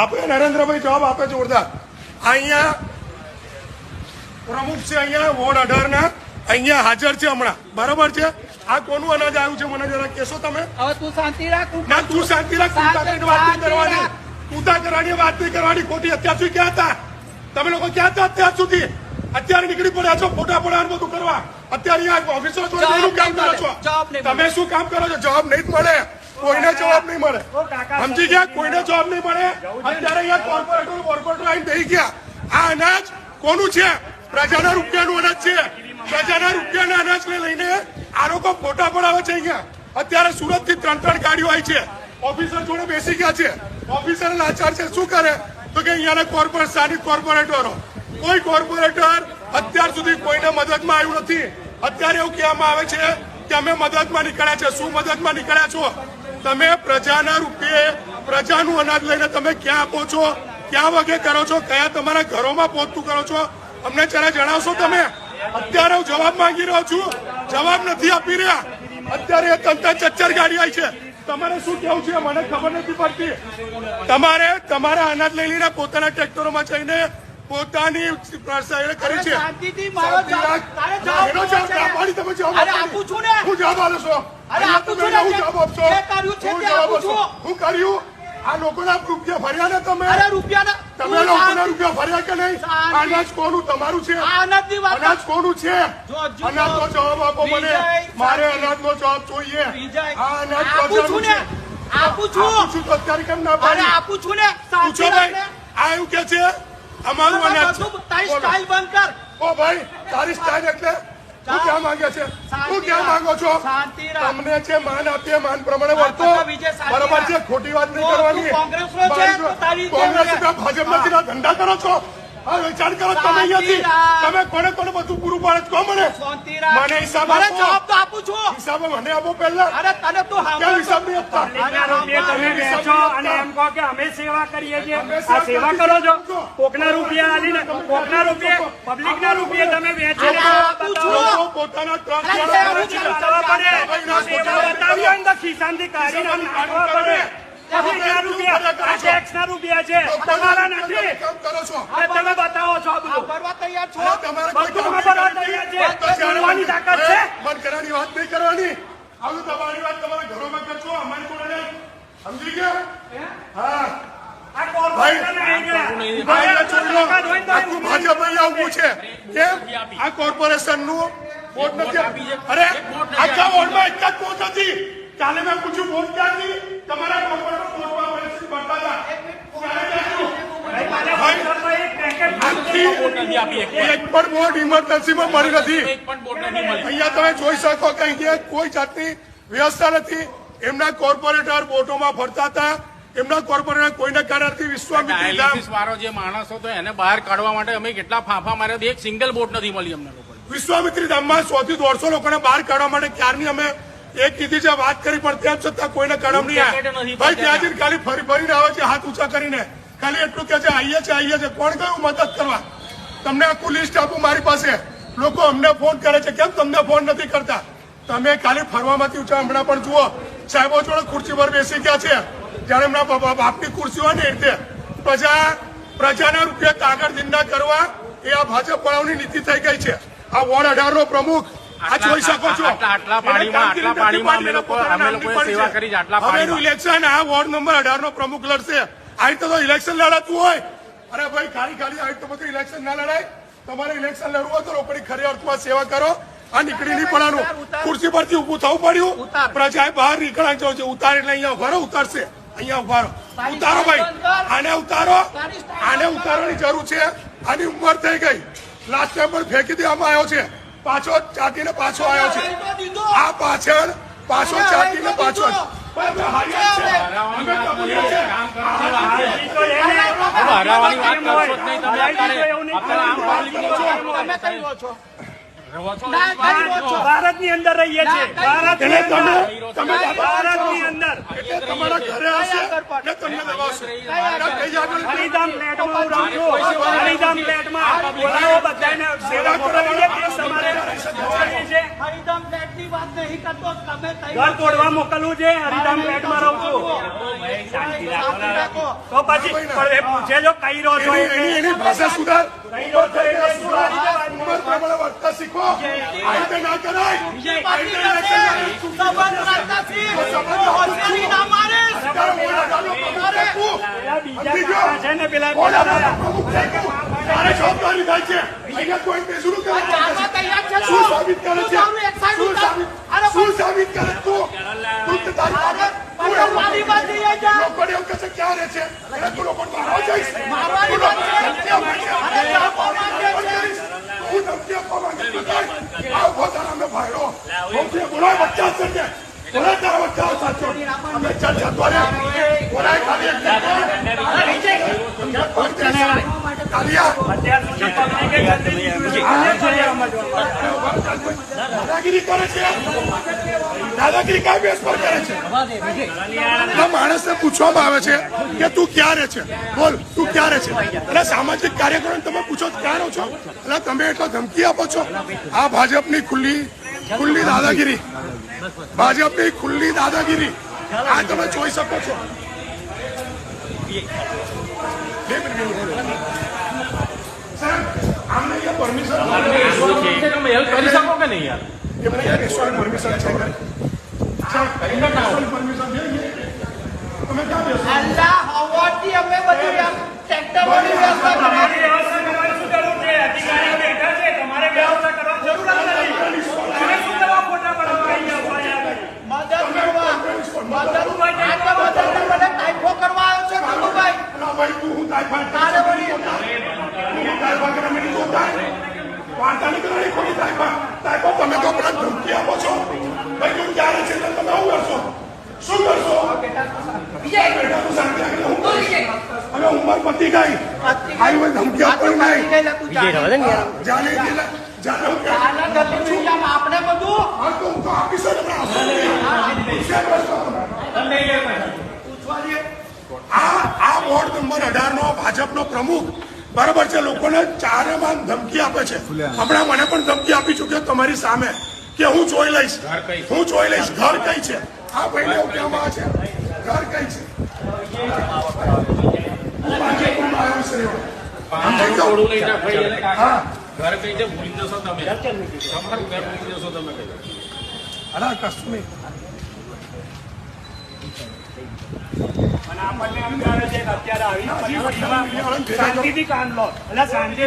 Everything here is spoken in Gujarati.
આપણે નરેન્દ્રભાઈ જવાબ આપે જોરદાર. અહીંયા પ્રમુખ છે અહીંયા વોર્ડ અઢાર ના અહીંયા હાજર છે હમણાં. બરોબર છે? આ કોનું અનાજ આવ્યું છે? મને જરા કેશો તમે? હવે તું શાંતિ રાખ ના તું શાંતિ રાખ તું વાત નહીં કરવાની. તા કરવાની વાત નહીં કરવાની. ખોટી અત્યાર સુધી ક્યાં હતા? તમે લોકો ક્યાં હતા અત્યાર સુધી? અત્યારે નીકળી પડ્યા છો ફોટા પડવાનું બધું કરવા. અત્યારે જોડે કામ કરો છો. જવાબ તમે શું કામ કરો છો? જવાબ નહીં મળે. કોઈને જવાબ નહીં મળે. સમજી ગયા? કોઈને જવાબ નહીં મળે? અત્યારે અહીંયા કોર્પોરેટર કોર્પોરેટર આવીને દઈ ગયા. આ અનાજ કોનું છે? પ્રજાના રૂપિયાનું અનાજ છે. પ્રજાના રૂપિયાના અનાજને લઈને આ લોકો ફોટા પડાવે છે અહીંયા. અત્યારે સુરતથી ત્રણ ત્રણ ગાડીઓ આવી છે. ઓફિસર જોડે બેસી ગયા છે. ઓફિસર લાચાર છે. શું કરે? તો કે અહીંયાના કોર્પોરેટ સ્થાનિક કોર્પોરેટરો કોઈ કોર્પોરેટર અત્યાર સુધી કોઈને મદદમાં આવ્યું નથી. અત્યારે એવું કહેવામાં આવે છે કે અમે મદદમાં નીકળ્યા છે. શું મદદમાં નીકળ્યા છો? તમે પ્રજાના રૂપે પ્રજાનું અનાજ લઈને તમે ક્યાં આપો છો? ક્યાં વગે કરો છો? કયા તમારા ઘરોમાં પહોંચતું કરો છો? અમને જરા જણાવશો તમે? અત્યારે હું જવાબ માંગી રહ્યો છું. જવાબ નથી આપી રહ્યા. અત્યારે તંત્ર ચચ્ચર ગાડી આવી છે. તમારે શું કેવું છે? મને ખબર નથી પડતી. તમારે તમારા અનાજ લઈ લઈને પોતાના ટ્રેક્ટરોમાં જઈને પોતાની કરી છે. હું જવાબ- આપું છું ને. હું જવાબ આપું છો. અરે આપું છું ને. હું જવાબ આપશો? જે કર્યું છે તે આપું છું. હું કર્યું? આ લોકોના રૂપિયા ભર્યા ને તમે? અરે રૂપિયા તમે લોકોના રૂપિયા ભર્યા કે નહીં? અનાજ કોનું? તમારું છે. આ અનાજની વાત અનાજ કોનું છે? અનાજ નો જવાબ આપો મને. મારે અનાજ નો જવાબ જોઈએ. આ અનાજ આપું છું ને. આપું છું. આપું છું તો અત્યારે કેમ ના પાડી આપું છું ને. પૂછો ભાઈ આ એવું કે છે? અમારું અનાજ તારી સ્ટાઇલ બંધ કર. ઓ ભાઈ તારી સ્ટાઇલ એટલે તું ક્યાં માંગે છે? તું ક્યાં માંગો છો? તમને જે માન આપીએ માન પ્રમાણે વર્તો. બરોબર છે? ખોટી વાત નહીં કરવાની. કોંગ્રેસ ભાજપ નથી ધંધા કરો છો? હા વિચાર કરો તમે અહીંયાથી. તમે કોને કોને બધું પૂરું પાડે કહો મને. મને હિસાબ મારે જવાબ તો આપું છું. હિસાબે મને આપો પહેલા. અરે તને તું કેમ હિસાબ નહીં આપતા? તમે બેસો અને એમ કહો કે અમે સેવા કરીએ છીએ. આ સેવા કરો છો. કોકના રૂપિયા આલીને કોકના રૂપિયે પબ્લિકના રૂપિયે તમે વેચો આપું છું. પોતાના ત્રણ અરે ચાર સેવા વર્ષ ચલાવવા પડે. સેવા બતાવી હોય ખિસ્સામાંથી કાઢીને અમને પડે. પબ્લિકના રૂપિયા આ ટેક્સના રૂપિયા છે? તમારા નથી. કામ કરો છો? તમે બતાવો છો બધું કરવા તૈયાર છો? બધું કરવાની. તૈયાર છે. બોલવાની તાકાત છે? મન કરવાની વાત નહીં કરવાની. આવું તમારી વાત તમારા ઘરોમાં કરશો અમારી જોડે સમજી ગયા? હા? આ કોર્પોરેશન ને આ કોર્પોરેશનનું વોટ નથી અરે આખા વોર્ડમાં એક જ વોટ હતી કાલે મેં પૂછ્યું વોટ ક્યાંથી? તમારા કોર્પોરેટર વોટમાં પરિસ્થિતિ બનતા હતા એક પણ. વોટ ઇમરજન્સીમાં મળી નથી. એક પણ બોટ નથી મળી. અહીંયા તમે જોઈ શકો કે અહીંયા કોઈ જાતની વ્યવસ્થા નથી. એમના કોર્પોરેટર બોટોમાં ફરતા હતા. એમના કોર્પોરેટર કોઈને કારણથી વિશ્વામિત્રી વાળો જે માણસ હતો એને બહાર કાઢવા માટે અમે કેટલા ફાંફા માર્યા હતા, એક સિંગલ બોટ નથી મળી અમને વિશ્વામિત્રી ધામમાં સો થી દોઢસો લોકોને બહાર કાઢવા માટે ક્યારની અમે એક કીધી છે વાત કરી પણ તેમ છતાં કોઈને કાઢવા નહીં ભાઈ ત્યાંથી ખાલી ફરી ફરીને આવે છે હાથ ઊંચા કરીને. ખાલી એટલું કે છે આઈએ છે આઈએ છે. કોણ કયું મદદ કરવા? તમને આખું લિસ્ટ આપું મારી પાસે. લોકો અમને ફોન કરે છે. કેમ તમને ફોન નથી કરતા? તમે ખાલી ફરવામાંથી ઊંચા હમણાં પણ જુઓ સાહેબો જોડે ખુરશી પર બેસી ગયા છે. જ્યારે એમના બાપ- બાપ- બાપની ખુરશી હોય ને એ રીતે. પ્રજા પ્રજાના રૂપિયા કાગળ જિંદા કરવા એ આ ભાજપ વાળાઓની નીતિ થઈ ગઈ છે. આ વોર્ડ અઢાર નો પ્રમુખ આ જોઈ શકો છો. આટલા- આટલા પાણીમાં- આટલા પાણીમાં અમે લોકો- અમે લોકોએ સેવા કરી છે, આટલા પાણીમાં. ઇલેક્શન આ વોર્ડ નંબર અઢાર નો પ્રમુખ લડશે. આ રીતે તો ઇલેક્શન લડાતું હોય. અરે ભાઈ ખાલી ખાલી આ તો બધું ઇલેક્શન ના લડાય. તમારે ઇલેક્શન લડવું હોય તો રોકડી ખરી અર્થમાં સેવા કરો. આ નીકળી નહીં પડવાનું. ખુરશી પરથી ઊભું થવું પડ્યું. પ્રજાએ બહાર નીકળવા જવું છે ઉતાર એટલે અહીંયા ઉભારો ઉતારશે. અહીંયા ઉભારો ઉતારો ભાઈ. આને ઉતારો. આને ઉતારવાની જરૂર છે. આની ઉંમર થઈ ગઈ. લાસ્ટ ટાઈમ પર ફેંકી દેવામાં આવ્યો છે. પાછો ચાટીને પાછો આવ્યો છે. આ પાછળ પાછો ચાટીને પાછો. હરાવવાની વાત કરશો જ નહીં તમે અત્યારે. આમ પબ્લિક છો. છો ના, છો? અંદર રહીએ છીએ. ભારતની તમે તમે ભારતની અંદર. એટલે તમારા ઘરે હશે ને તમને દબાવશે હરિધામ ફ્લેટમાં હું રહું છું. હરિધામ ફ્લેટમાં બોલાવો બધાને. સેવા બોલાવીએ કેસ તમારે કરીએ છીએ. હરિદમ ફ્લેટની વાત નહીં કરતો તમે ઘર તોડવા મોકલવું છે હરિધામ ફ્લેટમાં રહું છું. તો પછી પૂછે જો કઈ રહો છો એની ભાષા સુધાર. ઉંમર પ્રમાણે વર્તતા શીખો. ના કરાય. છે જવાબદારી થાય શું? સાબિત કરે છે તારું એક side શું ઉતાર. શું સાબિત કરે તું તું તે તારી અરે, તું એમ મારી જા. લોકોને એમ કહે છે ક્યાં રહે છે એટલે તું લોકોને મારવા જઈશ તું છે. ધમકી આપવા માંગે. હું ધમકી આપવા માંગે છું. આ ઊભો થા, અમે ભાઈઓ. ધમકી બોલાય બચ્ચા છે કે? બોલાય તારા બચ્ચાઓ સાચો. અમે ચાલ જતો રહે. બોલાય ખાલી એક. કાલિયા. અત્યાર સુધી પબ્લિકે જલ્દી લીધું છે. કોને જોઈએ સમજવાનું? દાદાગીરી કરે છે? દાદાગીરી કઈ બેસ પર કરે છે? આ માણસને પૂછવામાં આવે છે કે તું ક્યારે છે? બોલ તું ક્યારે છે? એટલે સામાજિક કાર્યક્રમ તમે પૂછો ક્યાં છો? એટલે તમે એટલો ધમકી આપો છો. આ ભાજપની ખુલ્લી ખુલ્લી દાદાગીરી. ભાજપની ખુલ્લી દાદાગીરી. આ તમે જોઈ શકો છો. સાહેબ, આમને પરમિશન હેલ્પ કરી શકો કે નહીં યાર? એમને બેસવાની પરમિશન છે પરમિશન છે તમે ક્યાં બેસો? અલ્લાહ અવોર્ડથી અમે બધું ટ્રેક્ટરોની વ્યવસ્થા તમારી વ્યવસ્થા શું કરવું છે અધિકારીઓ બેઠા છે તમારે વ્યવસ્થા કરવાની જરૂર નથી તમે શું કરવા ફોટા પડાવવા? મદદ કરવા. મદદ બધાને મને કાયફો કરવા આવ્યો છે ધનુભાઈ. ભાઈ, તું હું તાઇફાઇડ તારે વળી હું કરે, મને શું થાય? વાર્તા નીકળવાની ખોટી તાઇફાઇડ. તાઇફાઇડ તમે તો પેલા ધમકી આપો છો. ભાઈ, તું ક્યારે છે એટલે તમે આવું કરશો? શું કરશો? બેટા, તું શાંતિ રાખજે, હું કરીશ. હવે ઉંમર પતી ગઈ. આવી કોઈ ધમકી આપવાની નહીં. ગયેલા, જાને હું આપણે બધું હા, તો હું તો આપીશ જ. આ આ વોર્ડ નંબર અઢાર નો ભાજપનો પ્રમુખ બરાબર છે લોકોને ચારે માં ધમકી આપે છે. હમણાં મને પણ ધમકી આપી ચુક્યો તમારી સામે કે હું જોઈ લઈશ. હું જોઈ લઈશ ઘર કઈ છે? આ ભાઈને એવું કહેવામાં છે? ઘર કઈ છે? ઘર કઈ છે? ભૂલી જશો તમે. તમારું ઘર ભૂલી જશો તમે કશું નહીં. અને આપણને એમ કહે છે કે અત્યારે આવી શાંતિથી કામ લો. એટલે શાંતિ